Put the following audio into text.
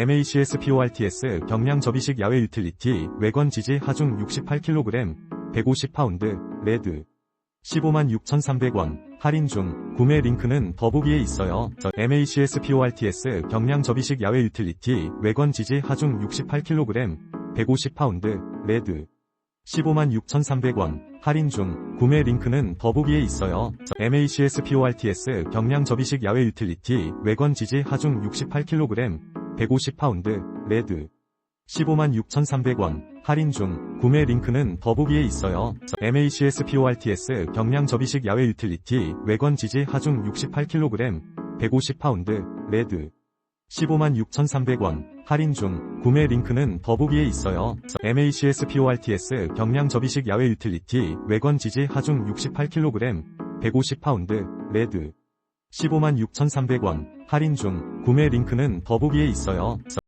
MACS PORTS 경량 접이식 야외 유틸리티 외관 지지 하중 68kg 150파운드 레드 15만 6,300원 할인 중 구매 링크는 더보기에 있어요. 저 MACS PORTS 경량 접이식 야외 유틸리티 외관 지지 하중 68kg 150파운드 레드 15만 6,300원 할인 중 구매 링크는 더보기에 있어요. 저 MACS PORTS 경량 접이식 야외 유틸리티 외관 지지 하중 68kg 150파운드 레드. 15만 6,300원 할인 중. 구매 링크는 더보기에 있어요. 저 MACS PORTS 경량 접이식 야외 유틸리티 외관 지지 하중 68kg 150파운드 레드. 15만 6,300원 할인 중. 구매 링크는 더보기에 있어요. 저 MACS PORTS 경량 접이식 야외 유틸리티 외관 지지 하중 68kg 150파운드 레드 15만 6,300원 할인 중 구매 링크는 더보기에 있어요. 저